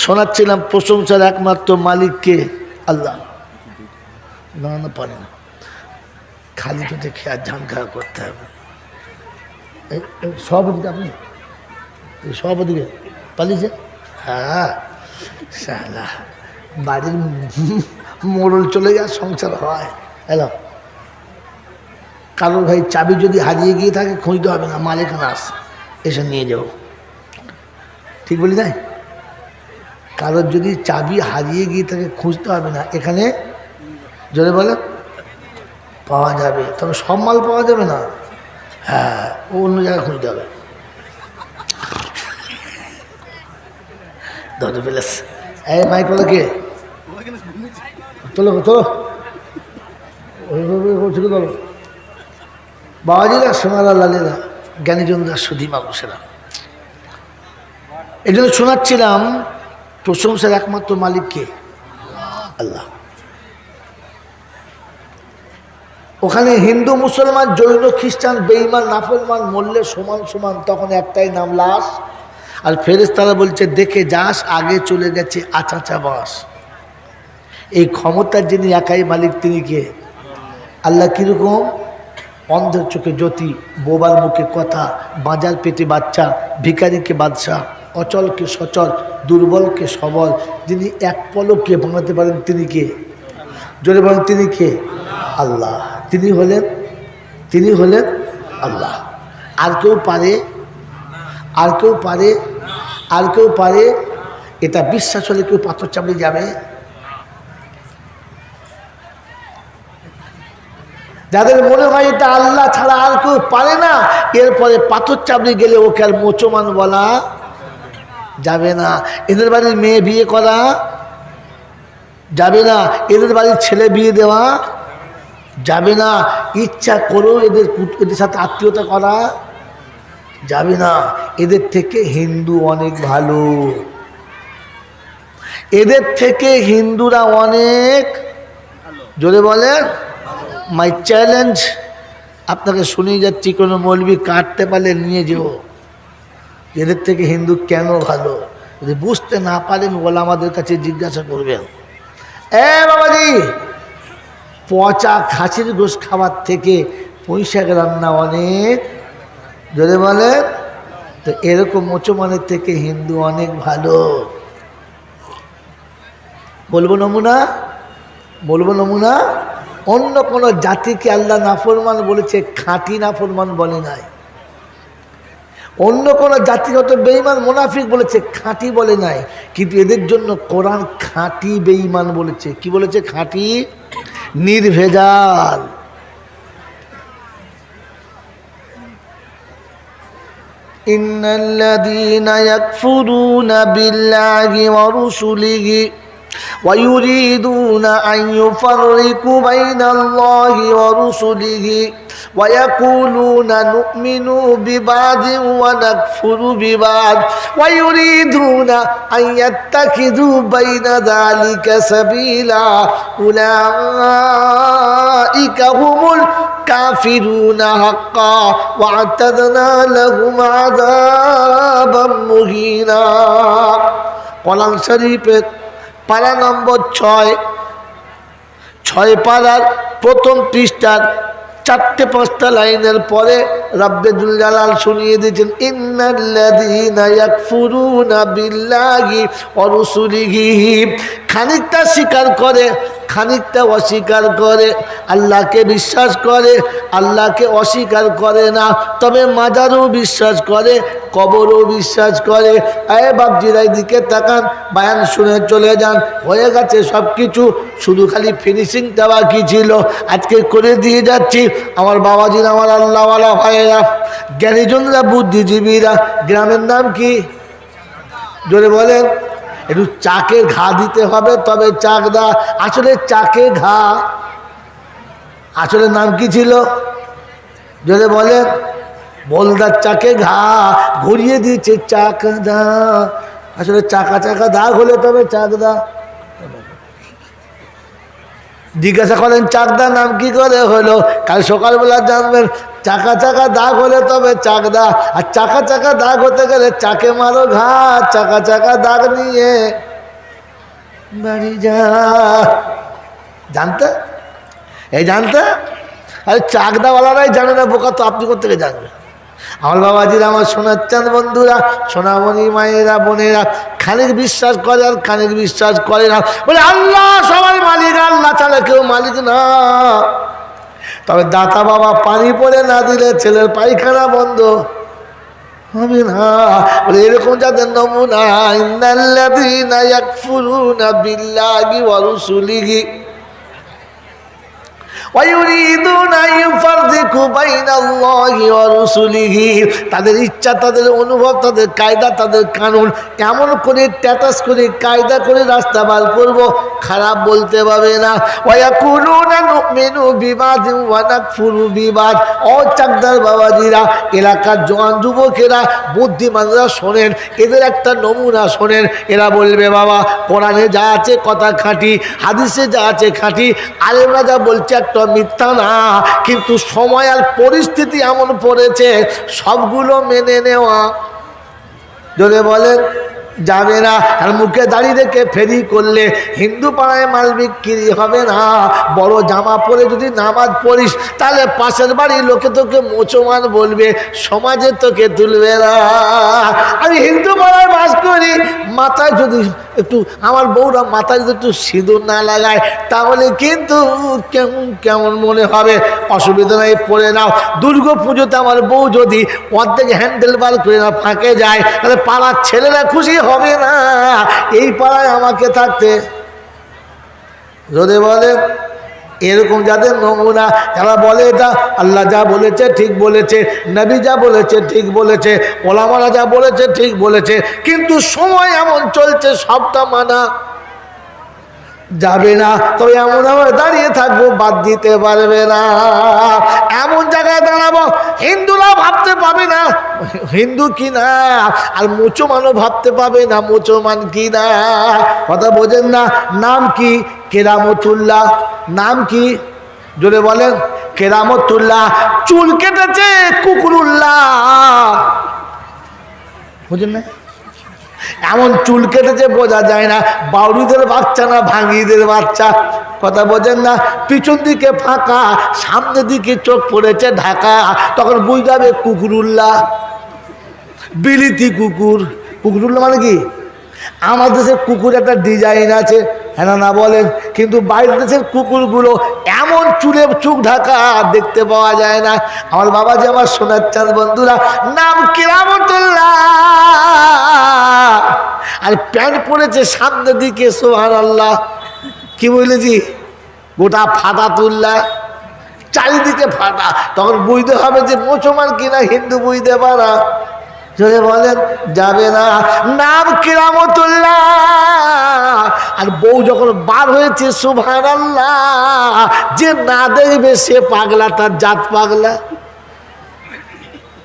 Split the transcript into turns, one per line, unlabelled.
শোনাচ্ছিলাম প্রশংসার একমাত্র মালিককে আল্লাহ। না না, পারে না। খালি পেটে খেয়ে আর ঝান খাওয়া করতে হবে। সভাপতিকে আপনি? সভাপতিকে পালিয়েছে? হ্যাঁ সালা বাড়ির মোড়ল চলে যায়, সংসার হয়। হ্যালো, কারোর ভাই চাবি যদি হারিয়ে গিয়ে থাকে, খুঁজতে হবে না, মালিকানা আস এসে নিয়ে যাও ঠিক বলি নাই? কারোর যদি চাবি হারিয়ে গিয়ে তাকে খুঁজতে হবে না, এখানে জোরে বলে, পাওয়া যাবে। তবে সব মাল পাওয়া যাবে না? হ্যাঁ ও অন্য জায়গায় খুঁজতে হবে। ধরে ফেলেস এই কে? তোলো তোলো। ওইভাবে করছিল তোলো বাবাজিরা, সোনারা, লালেরা, জ্ঞানীজনরা সুধী মানুষেরা এই জন্য শোনাচ্ছিলাম প্রশংসার একমাত্র মালিককে আল্লাহ। ওখানে হিন্দু, মুসলমান, জৈন, খ্রিস্টান বেইমান নাফরমান, মরলে সমান সমান, তখন একটাই নাম লাশ। আর ফেরেস্তারা বলছে, দেখে যাস, আগে চলে গেছে আচাচা বাস। এই ক্ষমতার যিনি একাই মালিক, তিনি কে? আল্লাহ কীরকম? অন্ধের চোখে জ্যোতি, বোবার মুখে কথা, বাজার পেটে বাচ্চা, ভিখারিকে বাদশাহ। অচলকে সচল, দুর্বলকে সবল। যিনি এক পলককে ভাঙাতে পারেন তিনি কে? জোরে বলেন, তিনি কে? আল্লাহ। তিনি হলেন তিনি হলেন আল্লাহ। আর কেউ পারে, আর কেউ পারে, আর কেউ পারে, এটা বিশ্বাস হলে কেউ পাথর চাপড়ে যাবে। যাদের মনে হয় এটা আল্লাহ ছাড়া আর কেউ পারে না, এরপরে পাথর চাপড়ে গেলে ওকে আর মোচমান বলা যাবে না। এদের বাড়ির মেয়ে বিয়ে করা যাবে না। এদের বাড়ির ছেলে বিয়ে দেওয়া যাবে না। ইচ্ছা করেও এদের এদের সাথে আত্মীয়তা করা যাবে না। এদের থেকে হিন্দু অনেক ভালো। এদের থেকে হিন্দুরা অনেক জোরে বলেন। মাই চ্যালেঞ্জ, আপনাকে শুনিয়ে যাচ্ছি, কোনো মৌলবি কাটতে পারলে নিয়ে যেও। এদের থেকে হিন্দু কেন ভালো? যদি বুঝতে না পারেন বলে আমাদের কাছে জিজ্ঞাসা করবেন। এ বাবাজি, পচা খাসির গোশ খাবার থেকে পৈশাক রান্না অনেক। যদি বলেন তো এরকম মুসলমানের থেকে হিন্দু অনেক ভালো। বলব নমুনা? বলব নমুনা? অন্য কোনো জাতিকে আল্লাহ নাফরমান বলেছে, খাঁটি নাফরমান বলে নাই। অন্য কোনো জাতিগত বেঈমান মোনাফিক বলেছে খাঁটি বলে নাই কিন্তু এদের জন্য কোরআন খাঁটি বেঈমান বলেছে কি বলেছে খাঁটি নির্ভেজাল إن الذين يكفرون بالله ورسله ويريدون أن يفرقوا بين الله ورسله ويقولون نؤمن ببعض ونكفر ببعض ويريدون أن يتخذوا بين ذلك سبيلا أولئك هم الكافرون حقا واعتدنا لهم عذابا مهينا কোরআন শরীফের পারা নম্বর ছয় ছয় পাড়ার প্রথম পৃষ্ঠার চারটে পাঁচটা লাইনের পরে রাব্বেদুল জালাল শুনিয়ে দিয়েছেন ইন্নাল্লাযীনা বিল্লাগি ওয়া খানিকটা স্বীকার করে খানিকটা অস্বীকার করে, আল্লাহকে বিশ্বাস করে, আল্লাহকে অস্বীকার করে না, তবে মাজারও বিশ্বাস করে, কবরও বিশ্বাস করে। এ বাপজিরাই দিকে তাকান, বায়ান শুনে চলে যান। হয়ে গেছে সব কিছু শুধু খালি ফিনিশিংটা বাকি ছিল। আজকে করে দিয়ে যাচ্ছি, আমার বাবাজির, আমার আল্লাহওয়ালা ভাইয়েরা। জ্ঞানীজনরা, বুদ্ধিজীবীরা, গ্রামের নাম কি? জোরে বলেন। একটু চাকে ঘা দিতে হবে, তবে চাক দা, আসলে চাকে ঘা, আসলে নাম কি ছিল? যদি বলে বলদার চাকে ঘা, ঘুরিয়ে দিয়েছে চাক দা, আসলে চাকা চাকা দাগ হলে তবে চাক দা। জিজ্ঞাসা করেন চাকদা নাম কি করে হলো? কাল সকালবেলা জানবেন, চাকা চাকা দাগ হলে তবে চাকদা, আর চাকা চাকা দাগ হতে গেলে চাকে মারো ঘাট, চাকা চাকা দাগ নিয়ে বাড়ি যা। জানতে? এই জানতে? আরে, চাকদাওয়ালারাই জানে না বোকা, তো আপনি কোথেকে জানবেন? আমার বাবাজিরা, আমার সোনার চাঁদ বন্ধুরা, সোনামণি মায়েরা, বোনেরা খানিক বিশ্বাস করে আর খানিক বিশ্বাস করে না। বলে, আল্লাহ, সবাই মালিক, আল্লাহ ছাড়া কেউ মালিক না। তবে দাতা বাবা পানি পড়ে না দিলে ছেলের পায়খানা বন্ধ। না। বলে, এরকম যাদের নমুনা তাদের ইচ্ছা, তাদের অনুভব, তাদের কায়দা, তাদের কানুন, এমন করে ট্যাটাস করে, কায়দা করে রাস্তা বার করব, খারাপ বলতে পারবে না। নুমিনু বিবাদ নাকফুরু বিবাদ ও চাকদার বাবাজিরা, এলাকার জওয়ান যুবকেরা, বুদ্ধিমানরা শোনেন, এদের একটা নমুনা শোনেন, এরা বলবে, বাবা, কোরআনে যা আছে কথা খাঁটি, হাদিসে যা আছে খাঁটি, আলেমরা যা বলছে একটা মিথ্যা না কিন্তু সময় আর পরিস্থিতি এমন পড়েছে সবগুলো মেনে নেওয়া। যদি বলেন। যাবে না। আর মুখে দাঁড়িয়ে রেখে ফেরি করলে হিন্দু পাড়ায় মাল বিক্রি হবে না। বড় জামা পরে যদি নামাজ পড়িস, তাহলে পাশের বাড়ির লোকে তোকে মোচমান বলবে, সমাজে তোকে তুলবে না। আমি হিন্দু পাড়ায় বাস করি, মাথায় যদি একটু, আমার বউরা মাথায় যদি একটু সিঁদুর না লাগায়, তাহলে কিন্তু কেমন কেমন মনে হবে? অসুবিধা নেই, পড়ে নাও। দুর্গা পুজোতে আমার বউ যদি অর্ধেক হ্যান্ডেল বার করে না ফাঁকে যায়, তাহলে পাড়ার ছেলেরা খুশি হবে না। এই পাড়ায় আমাকে থাকতে। যদি বলে, এরকম যাদের নমুনা যারা বলে এটা, আল্লাহ যা বলেছে ঠিক বলেছে, নবী যা বলেছে ঠিক বলেছে, ওলামারা যা বলেছে ঠিক বলেছে, কিন্তু সময় এমন চলছে, সবটা মানা। যাবে না। তবে এমন আমার দাঁড়িয়ে থাকব, বাদ দিতে পারবে না। এমন জায়গায় দাঁড়াবো, হিন্দুরা ভাবতে পাবে না। হিন্দু কি না? আর মুসলমানও ভাবতে পাবে না, মুসলমান কি না? কথা বোঝেন না। নাম কি? কেরামতুল্লাহ। নাম কি? জোরে বলেন। কেরামতুল্লাহ। চুল কেটেছে কুকুরুল্লাহ। বুঝেন না? এমন চুল কেটেছে, বোঝা যায় না। বাউরিদের বাচ্চা না ভাঙিদের বাচ্চা। কথা বোঝেন না, পিছন দিকে ফাঁকা সামনের দিকে চোখ পড়েছে ঢাকা। তখন বুঝতে হবে কুকুরুল্লা, বিলিতি কুকুর। কুকুরুল্লা মানে কি? আমাদের সে কুকুর একটা ডিজাইন আছে। না বলেন। কিন্তু বাইরের দেশের কুকুরগুলো এমন চুলে চুখ ঢাকা দেখতে পাওয়া যায় না। আমার বাবা যে আমার সোনার চাঁদ, বন্ধুরা, নাম কিরামতুল্লাহ আর প্যান্ট পরেছে সামনের দিকে সোহান আল্লাহ কি বলেছি গোটা ফাটা তুললা চারিদিকে ফাটা তখন বুঝতে হবে যে মুসলমান কিনা হিন্দু, বুঝতে পারা। যদি বলেন, যাবে না। নাম কিরামতুল্লাহ। আর বউ যখন বার হয়েছে সুভান যে না দেখবে সে পাগলা, তার জাত পাগলা।